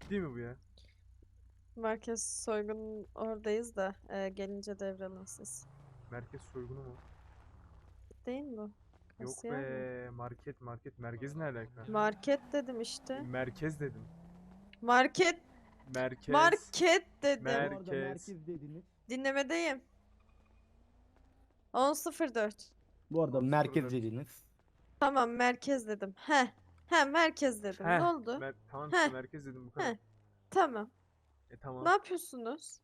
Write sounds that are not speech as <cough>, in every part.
Ciddi mi bu ya? Merkez soygun oradayız da e, gelince devralın siz. Merkez soygunu mu? Değil mi? Yok Kasiyer mi? be market market merkez ne alaka? Market dedim işte. Merkez dedim. Market, Merkez. market dedim. Mer- Merkez. merkez dediniz. Dinlemedeyim. 10.04. Bu arada merkez dediniz. Tamam merkez dedim. He. He merkez dedim. Heh, Ne oldu? mer- tamam işte Heh. merkez dedim bu kadar. Heh. Tamam. E tamam. Ne yapıyorsunuz?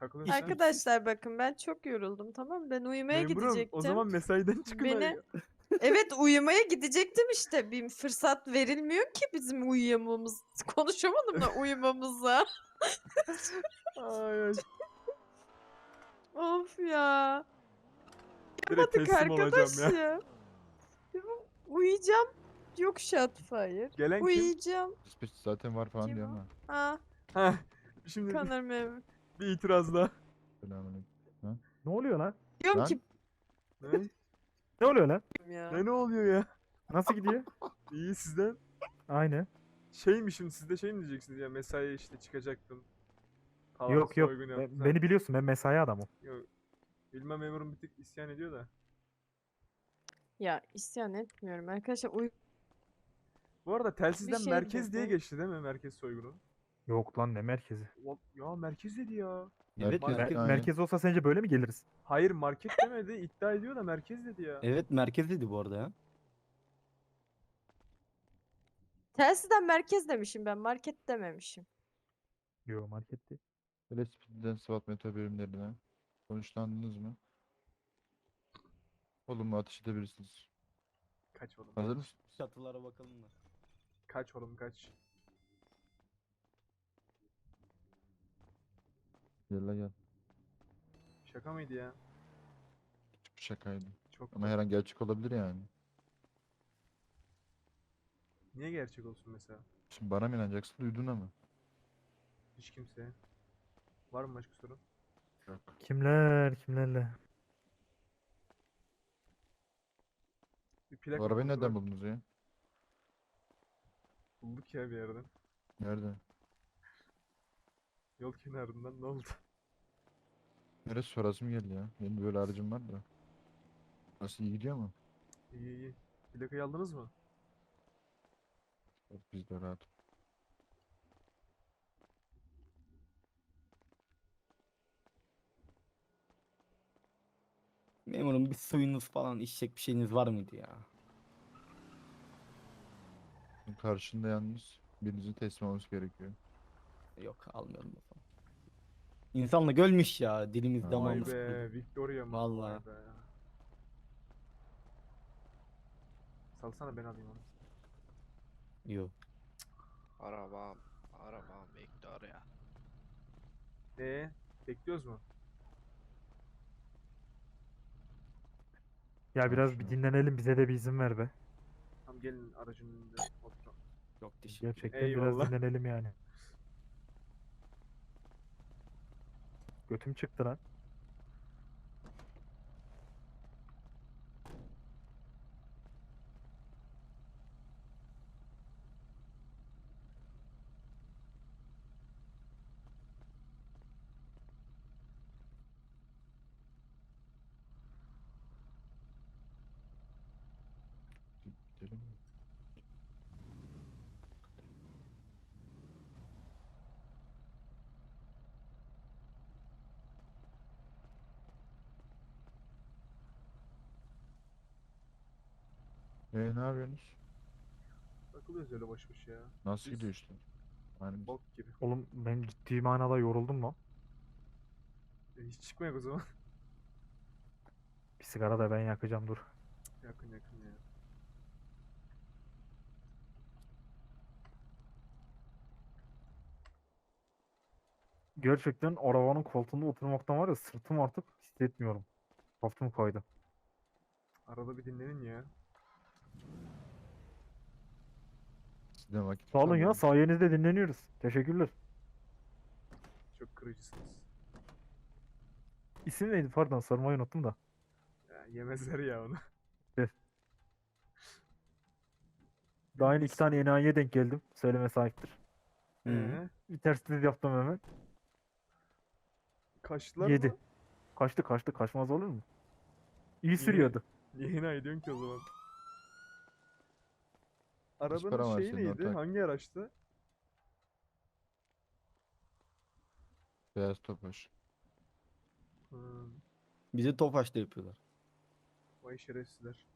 Takılıyorsun. Arkadaşlar bakın ben çok yoruldum tamam mı? Ben uyumaya Memurum gidecektim. o zaman mesaiden çıkın. Beni- ya. <laughs> Evet uyumaya gidecektim işte. Bir fırsat verilmiyor ki bizim uyuyamamız. Konuşamadım da <laughs> uyumamıza. Ay. Of ya. Direkt Yapamadık teslim arkadaş ya. ya. Uyuyacağım. Yok Shotfire. Gelen kim? Uyuyacağım. Dispatch zaten var falan Kim diyor o? ama. Ha, Heh, Şimdi Kanır Mehmet. bir itiraz daha. Selamünaleyküm. Ne oluyor lan? Diyorum Lan? ki Ne? Ne oluyor lan? ya. ne ne oluyor ya? Nasıl gidiyor? <laughs> İyi sizden. Aynı. Şey mi şimdi siz de şey mi diyeceksiniz ya mesaiye işte çıkacaktım. Falan yok yok. soygun Ben- yaptım. beni biliyorsun ben mesai adamım. Yok. Bilmem memurum bir tık isyan ediyor da. Ya isyan etmiyorum arkadaşlar. Uy Bu arada telsizden şey merkez diye dedi. geçti değil mi merkez soygunu? Yok lan ne merkezi. Ulan- Ya merkez dedi ya. Evet Merkez- merkez. Mer- aynen. merkez olsa sence böyle mi geliriz? Hayır market demedi iddia ediyor da merkez dedi ya. Evet merkez dedi bu arada ya. telsizden merkez demişim ben. Market dememişim. Yok market değil. Telepspeed'den SWAT meto birimlerine konuşlandınız mı? Olumlu ateş edebilirsiniz. Kaç oğlum. Hazır mısın? Çatılara bakalım da. Kaç oğlum kaç. Gel la gel. Şaka mıydı ya? Şakaydı. Çok Ama her an gerçek olabilir yani. Niye gerçek olsun mesela? Şimdi bana mı inanacaksın duyduğuna mı? Hiç kimseye. Var mı başka sorun? Yok. Kimler kimlerle? Bir plaka Bu arabayı nereden buldunuz ya? Bulduk ya bir yerden. Nerede? Yol kenarından ne oldu? Neresi sorasım geldi ya. Benim böyle aracım var da. Nasıl iyi gidiyor mu? İyi iyi. Plakayı aldınız mı? Yok, Biz de rahat. Memurum bir suyunuz falan içecek bir şeyiniz var mıydı ya? Karşında yalnız birinizin teslim olması gerekiyor. Yok almıyorum o zaman. İnsanla gölmüş ya dilimiz Vay Vay damağımız. be. Victoria mı? Vallahi. Vay be. Salsana ben alayım onu. Yok. Arabam, arabam Victoria. Ee, bekliyoruz mu? Ya biraz bir dinlenelim bize de bir izin ver be. Tamam gelin aracın önünde. Yok teşekkür. Gerçekten Eyvallah. biraz dinlenelim yani. Götüm çıktı lan. Gidelim mi? Ee, ne yapıyorsunuz? Takılıyoruz öyle boş boş ya. Nasıl Biz- gidiyor işte? Yani Bok gibi. Oğlum ben ciddi manada yoruldum lan. E, hiç çıkmayak o zaman. <laughs> Bir sigara da ben yakacağım dur. yakın yakın ya. Gerçekten arabanın koltuğunda oturmaktan var ya sırtım artık hissetmiyorum. Kafamı koydu. Arada bir dinlenin ya. Sizden vakit Sağ olun ya kalmadı. sayenizde dinleniyoruz. Teşekkürler. Çok kırıcısınız. İsim neydi pardon sormayı unuttum da. Ya, yemezler ya onu. <laughs> Daha yeni iki tane enayiye denk geldim. Söyleme sahiptir. Hı. Ee, Bir terslik yaptım hemen. kaçtılar Yedi. mı? Kaçtı kaçtı kaçmaz olur mu? İyi sürüyordu. Niye yine ediyorsun ki o zaman? Arabanın var şeyi neydi? ortak? Hangi araçtı? Beyaz Topaş. Hmm, Bize Tofaş'ta yapıyorlar. vay şerefsizler.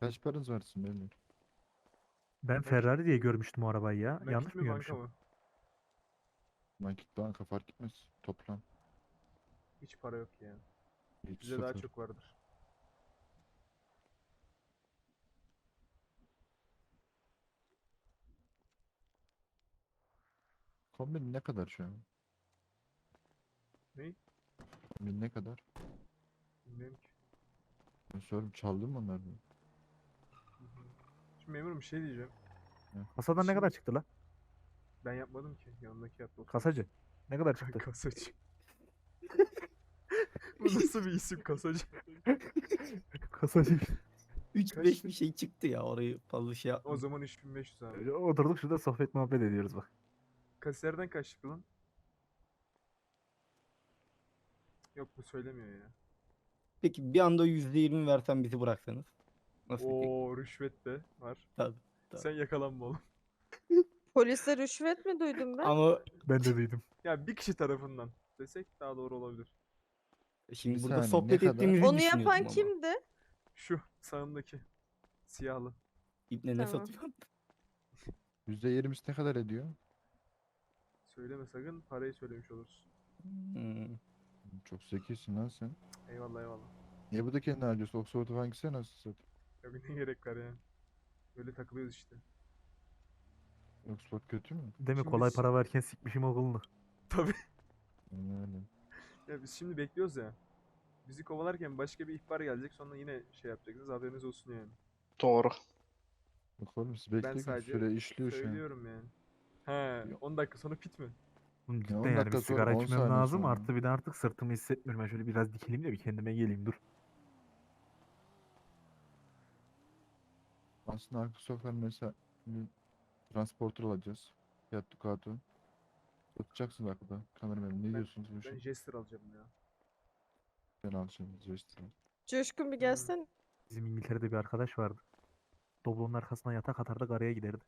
Kaç paranız varsın belli. Ben Ferrari diye görmüştüm o arabayı ya. Nakit Yanlış mi mı banka görmüşüm? mı? Nakit banka fark etmez. Toplam. Hiç para yok yani. Hiç Bize daha sıfır. çok vardır. Kombin ne kadar şu an? Ney? Kombin ne kadar? Bilmiyorum ki. Ben soruyorum çaldın mı onları? Şimdi memurum bir şey diyeceğim. Kasadan ne Şimdi- kadar çıktı lan? Ben yapmadım ki. Yanındaki yaptı. Kasacı. Ne kadar çıktı? <laughs> Kasacı. <laughs> Bu nasıl bir isim kasacı? <laughs> Kasacı. 3-5 bir şey çıktı ya orayı fazla şey O yapmadım. zaman 3500 abi. Oturduk şurada sohbet muhabbet ediyoruz bak. Kasiyerden kaç çıktı lan? Yok bu söylemiyor ya. Peki bir anda %20 versen bizi bıraksanız. Nasıl Oo rüşvet de var. Tabii, tabii. Sen yakalanma oğlum. <laughs> Polise rüşvet mi duydum ben? Ama Ben de duydum. Ya bir kişi tarafından desek daha doğru olabilir. şimdi Bir burada saniye, ne sohbet kadar? ettiğimizi Onu düşünüyordum yapan ama. kimdi? Şu sağındaki. Siyahlı. İbne ne Tamam. <laughs> satıyor? %20'si ne kadar ediyor? Söyleme sakın parayı söylemiş olursun. Hmm. Çok zekisin lan sen. Eyvallah eyvallah. Niye bu da kendini harcıyorsun? Oxford hangisi nasıl satıyor? Ya ne gerek var yani. Böyle takılıyoruz işte. Oxford kötü mü? Değil mi? Şimdi Kolay biz- para verken sikmişim okulunu. <laughs> Tabii. Yani. Ya biz şimdi bekliyoruz ya. Bizi kovalarken başka bir ihbar gelecek sonra yine şey yapacaksınız haberiniz olsun yani. Doğru. Bak oğlum siz bekleyin sadece süre işliyor şu an. Söylüyorum yani. He 10 dakika sonra pit mi? Oğlum Ya cidden 10 yani bir dakika sonra, sigara 10 içmem saniye lazım. sonra. Artı bir de artık sırtımı hissetmiyorum. Ben şöyle biraz dikileyim de bir kendime geleyim dur. Aslında arka sokaklar mesela bir transporter alacağız. Fiat Ducato. Tutacaksınız arkada. Kameraman ne diyorsunuz bu Ben işe? Jester alacağım ya. Ben alacağım. Jester. Coşkun bir gelsen. Bizim İngiltere'de bir arkadaş vardı. Doblonun arkasına yatak atardı karaya giderdi.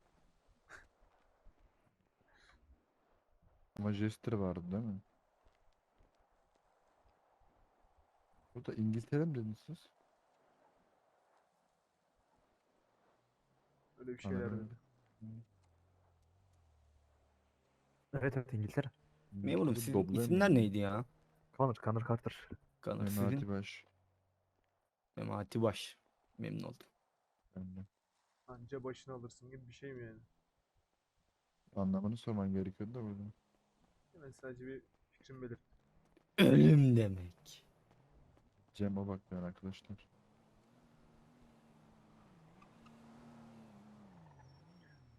Ama Jester vardı değil mi? Bu da İngiltere mi dediniz siz? Öyle bir şeyler dedi. Evet evet İngiltere. Memurum Dublin isimler neydi ya? Connor, Connor Carter. Kanır Memati sizin. Baş. Memati Baş. Memnun oldum. Ben de. Anca başını alırsın gibi bir şey mi yani? Anlamını sorman gerekiyordu da burada. Ben sadece bir fikrim belirt. Ölüm demek. Cem'e bakmıyor arkadaşlar.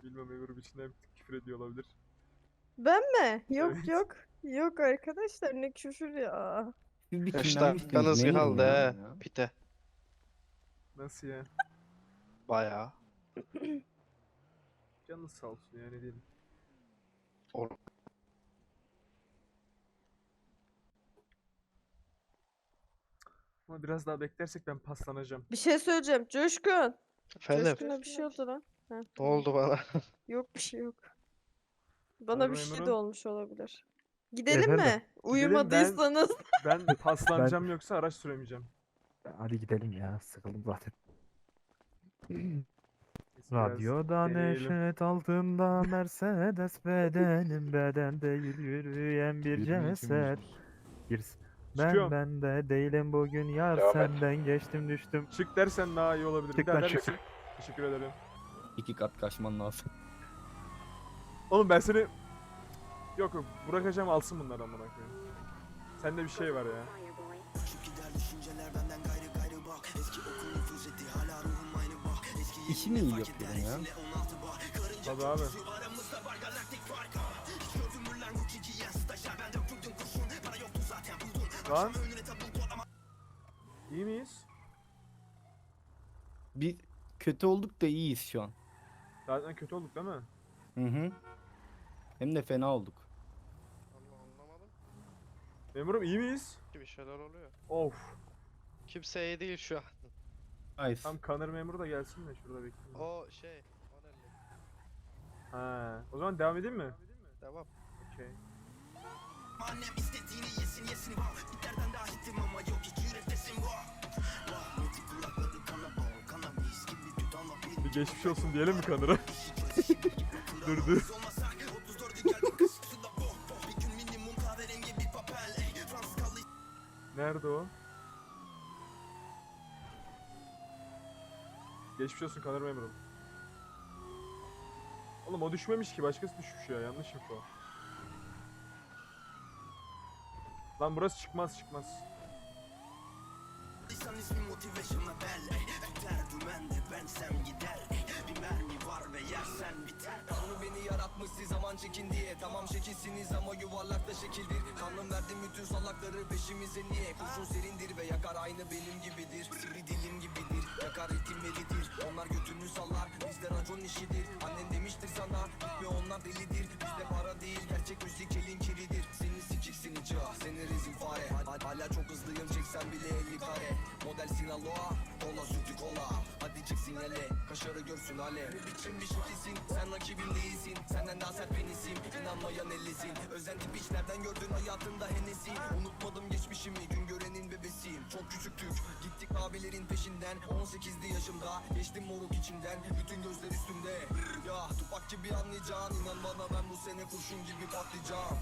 Bilmem Ever içinden bir tık küfür ediyor olabilir. Ben mi? Yok Evet. yok. Yok arkadaşlar ne küfür ya. Bir dakikanız memurum kaldı ya. he. Pite. Nasıl ya? Bayağı. Canınız sağ olsun ya ne diyelim. Or- Ama biraz daha beklersek ben paslanacağım. Bir şey söyleyeceğim. Coşkun. Efendim Coşkun'a bir şey oldu lan. Ha, ne oldu bana? <laughs> Yok bir şey yok. Bana Alo bir şey de olmuş olabilir. Gidelim Efendim? mi? Uyumadıysanız. <laughs> Ben paslanacağım yoksa araç süremeyeceğim. Hadi gidelim ya. Sıkıldım zaten. <clears throat> Neyse, biraz Radyoda deneyelim. neşet altında Mercedes bedenim beden değil yürüyen bir Birini ceset. ikimiz- Girs. Ben Çıkıyorum. ben de değilim bugün yar Devam et. senden geçtim düştüm. Çık dersen daha iyi olabilir. Çık bir daha lan, der çık. misin? Teşekkür ederim. İki kat kaçman lazım. Oğlum ben seni... Yok yok bırakacağım alsın bunlar amına koyayım. Sende bir şey var ya. İşimi iyi yapıyorum ya. Tabii abi. Lan. İyi miyiz? Bir kötü olduk da iyiyiz şu an. Zaten kötü olduk değil mi? Hı hı. Hem de fena olduk. Allah anlamadım Memurum iyi miyiz? ki bir şeyler oluyor. Of. Kimse iyi değil şu an. Nice. Tam kanır memuru da gelsin de şurada bekleyin. O şey. O ne? Ha. O zaman devam edeyim mi? Devam. Okey. Annem istediğini yesin yesin wow Bitlerden daha hitim ama yok hiç yürektesin wow Wow Meti kulakları kana bal kana mis gibi tut ama bir Bir geçmiş olsun diyelim mi kanıra? dur dur. olmasak 34'ü geldim kız suda boh boh Bir gün minimum kahverengi bir papel ey Fransız kaldı Nerede o? Geçmiş olsun kanır memurum. Oğlum o düşmemiş ki başkası düşmüş ya yanlış info. Lan burası çıkmaz çıkmaz. Bir yaratmıştı zaman çekin diye. Tamam şekilsiniz ama yuvarlakta şekildir. Tanrım verdi bütün salakları peşimize. Niye? Kurşun serindir ve yakar aynı benim gibidir. Sivri dilim gibidir yakar ritimleridir Onlar götünü sallar bizde racon işidir. Annen demiştir sana gitme onlar delidir çeksen bile 50 kare. Model Sinaloa kola sütü kola. Hadi çık sinyale kaşarı görsün alev Ne biçim bir şekilsin sen rakibim değilsin. Senden daha sert penisim inanmayan ellisin. Özenti piçlerden gördün hayatında henesi Unutmadım geçmişimi gün görenin bebesiyim Çok küçüktük gittik abilerin peşinden. 18'li yaşımda geçtim moruk içinden Bütün gözler üstümde. Ya tupak gibi anlayacağın inan bana ben bu sene kurşun gibi patlayacağım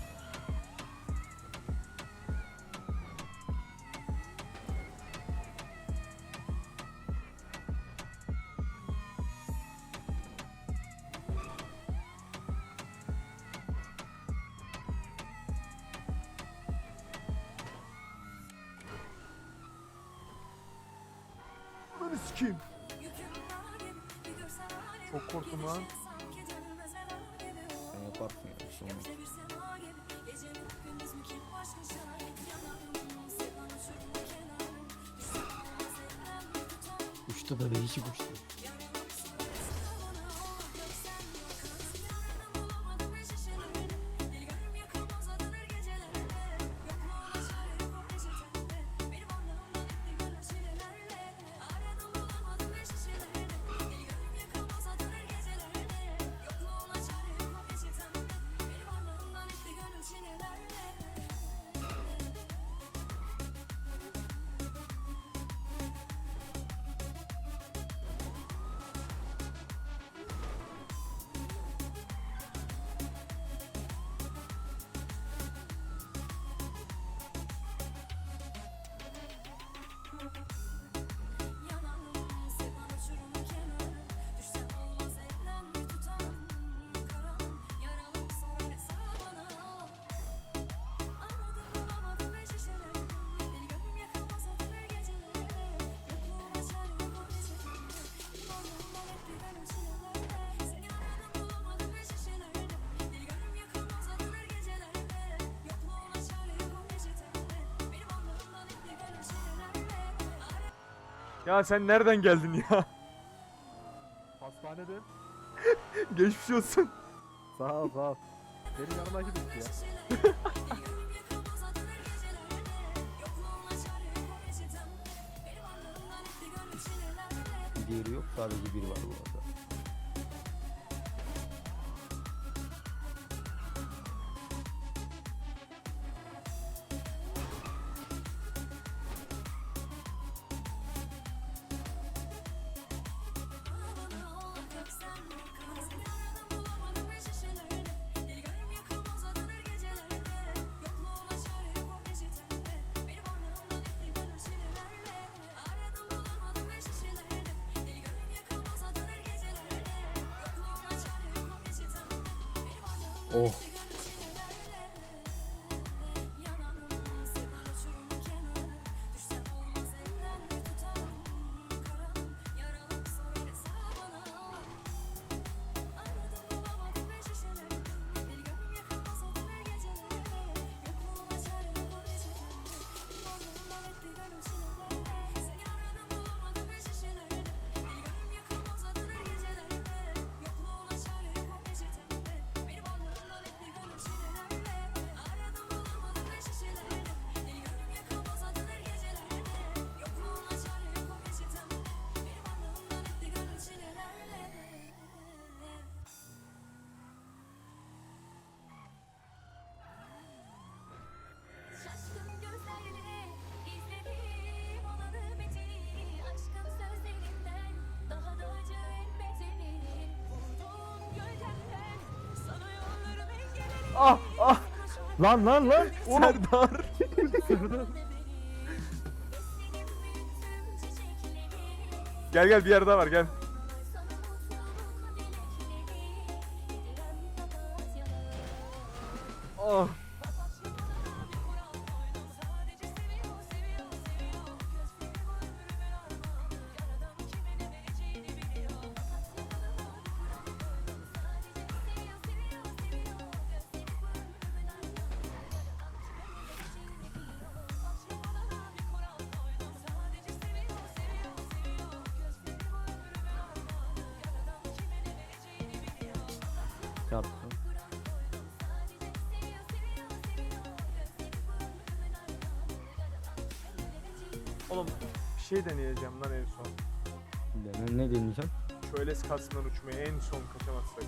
Sikeyim. Çok korktum lan. Sen yaparsın ya. bir şey. Uçtu da değişik uçtu. Ya sen nereden geldin ya? Hastanede. <laughs> Geçmiş olsun. Sağ ol sağ ol. Benim yanıma gidip ya. <laughs> Diğeri yok sadece biri var bu arada. Oh. Ah ah Lan lan lan. Serdar. <laughs> Gel gel bir yer daha var gel. Oğlum bir şey deneyeceğim lan en son. Ne, ne deneyeceğim? Şöyle kasından uçmayı en son kaçamazsak.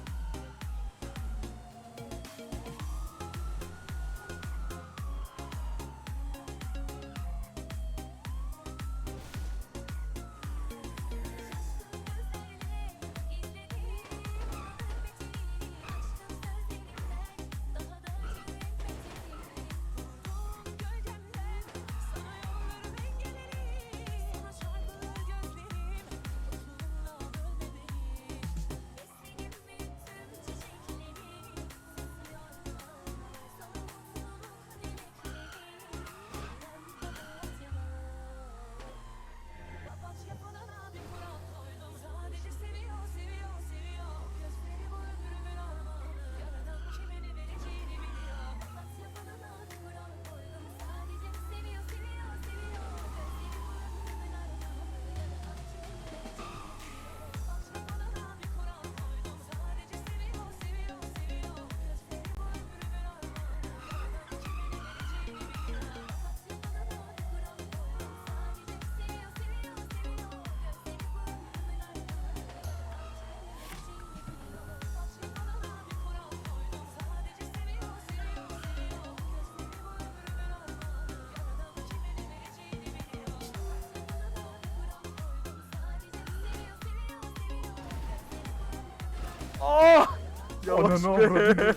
Ah! Yavaş Ananı be. avradını.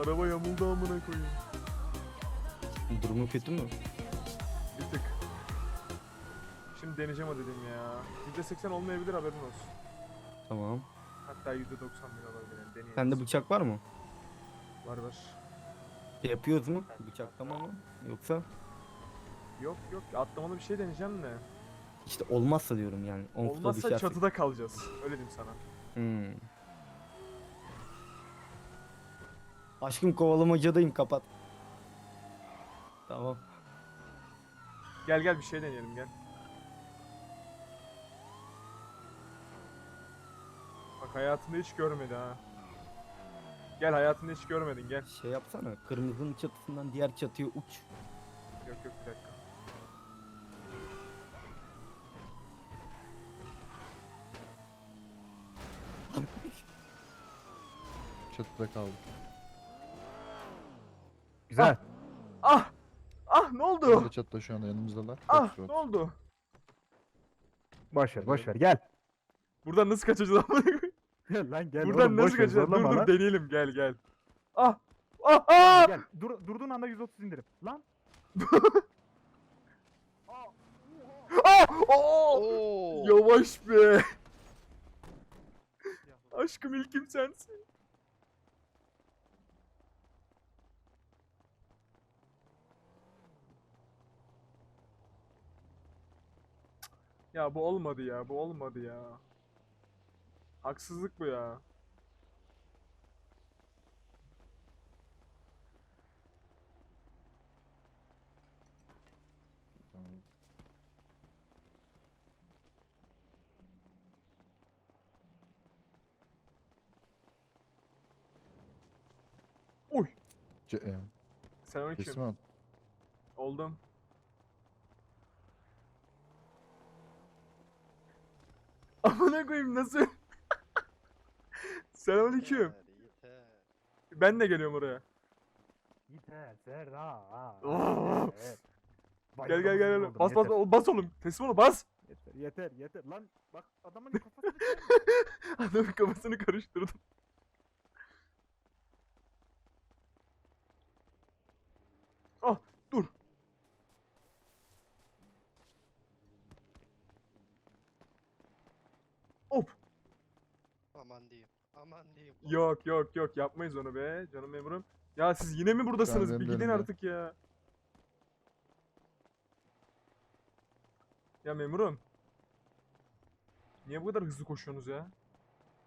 Araba yamuldu amına koyayım. Durumu kötü mü? Bir tık. Şimdi deneyeceğim o dedim ya. %80 olmayabilir haberin olsun. Tamam. Hatta %90 bile olabilir. Yani deneyelim. Sende bıçak var mı? Var var. Yapıyoruz mu? Bıçaklama mı? Yoksa Yok yok atlamalı bir şey deneyeceğim de. İşte olmazsa diyorum yani. Olmazsa düşersek. çatıda kalacağız. Öyle diyeyim sana. Hmm. Aşkım kovalamacadayım kapat. Tamam. Gel gel bir şey deneyelim gel. Bak hayatında hiç görmedi ha. Gel hayatında hiç görmedin gel. Şey yapsana. Kırmızının çatısından diğer çatıya uç. Yok yok bir dakika. Çatıda kaldık. Güzel. Ah! Ah ne Onlar oldu? da çatıda şu anda yanımızdalar. Çok Ah ne oldu? Boş ver boş ver gel. Buradan nasıl kaçacağız amına koyayım? <laughs> lan gel Buradan oğlum, nasıl boş ver, kaçacağız? Dur zorlama dur lan. deneyelim gel gel. Ah! Ah! Gel, Ah! Gel. Dur, durduğun anda 130 indirim. Lan. <laughs> Ah! Oo! Oo. Yavaş be. Aşkım ilkim sensin. Ya bu olmadı ya, bu olmadı ya. Haksızlık bu ya. Uy. Ce e, Selamünaleyküm. teslim al. Oldum. Amına koyayım nasıl? <laughs> Selamünaleyküm. Ben de geliyorum oraya. Yeter Serra. Evet. Gel gel gel. Gel. Bas bas, bas oğlum. Teslim ol bas. Yeter yeter yeter. Lan bak adamın <laughs> kafasını Adamın kafasını karıştırdım. Ah dur. Hop. Aman diyeyim. Aman diyeyim. Yok yok yok yapmayız onu be canım memurum. Ya siz yine mi buradasınız? Bir gidin artık ya. Ya memurum. Niye bu kadar hızlı koşuyorsunuz ya?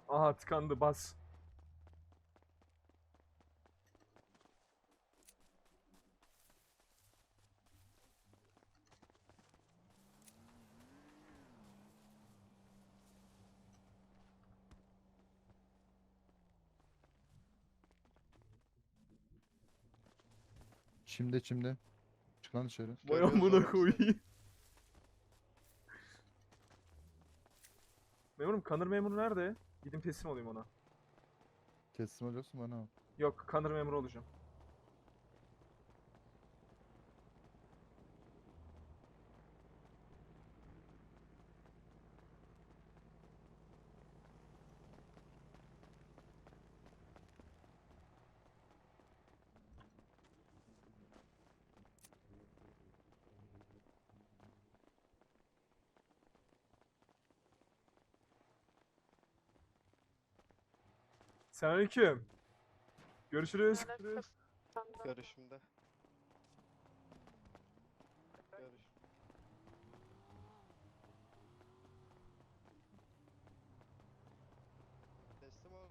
Aha tıkandı bas. Çimde çimde. Çık lan dışarı. Vay Görüyoruz amına oğlum koyayım. Memurum kanır memuru nerede? Gidin teslim olayım ona. Teslim oluyorsun bana. Yok kanır memuru olacağım. Selamünaleyküm. Görüşürüz. Görüşümde. Görüş. Teslim ol.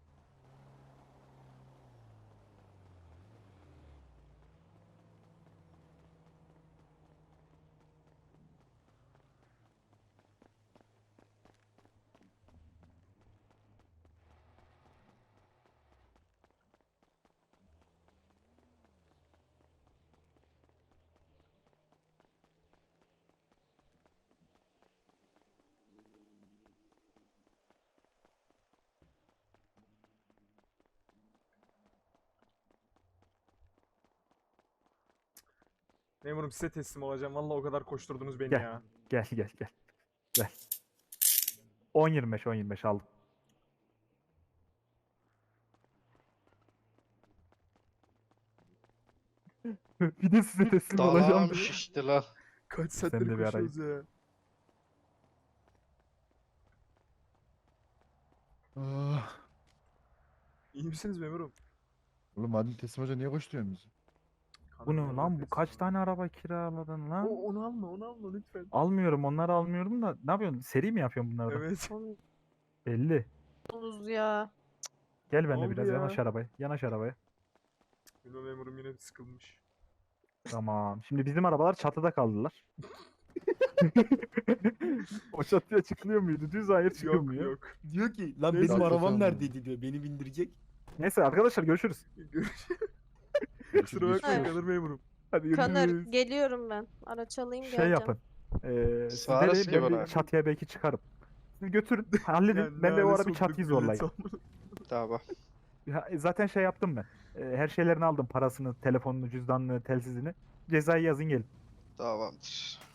Memurum size teslim olacağım. Vallahi o kadar koşturdunuz beni Gel. ya. Gel gel gel. Gel. 10-25 10-25 aldım. <laughs> bir de size teslim olacağım. Dalağım diye. şişti la. Kaç saattir de bir arayın. koşuyoruz ya. Ah. İyi misiniz memurum? Oğlum madem teslim hoca niye koşturuyorsun bizi? Bu ne lan? Bu kaç tane araba kiraladın lan? O, onu alma onu alma lütfen. Almıyorum onları almıyorum da ne yapıyorsun? Seri mi yapıyorsun bunları da? Evet. Belli. Oğlunuz ya. Gel benimle oldu biraz ya? yanaş arabaya. Yanaş arabaya. Bilmem memurum yine sıkılmış. Tamam. Şimdi bizim arabalar çatıda kaldılar. <laughs> o çatıya çıkılıyor muydu? Düz hayır çıkıyor Yok mu ya? yok. Diyor ki lan Neyse, benim arabam ya. neredeydi diyor. Beni bindirecek. Neyse arkadaşlar görüşürüz. Kusura bakmayın Evet. kanır memurum. Hadi Kanır görüşürüz. geliyorum ben. Araç alayım Şey geleceğim. yapın. Ee, siz Sağ deneyin, riske ben bir çatıya belki çıkarım. Siz götürün, <laughs> halledin. Ben de o ara bir çatıyı zorlayayım. <laughs> Tamam. Ya, e, zaten şey yaptım ben. Ee, her şeylerini aldım. Parasını, telefonunu, cüzdanını, telsizini. Cezayı yazın gelin. Tamamdır.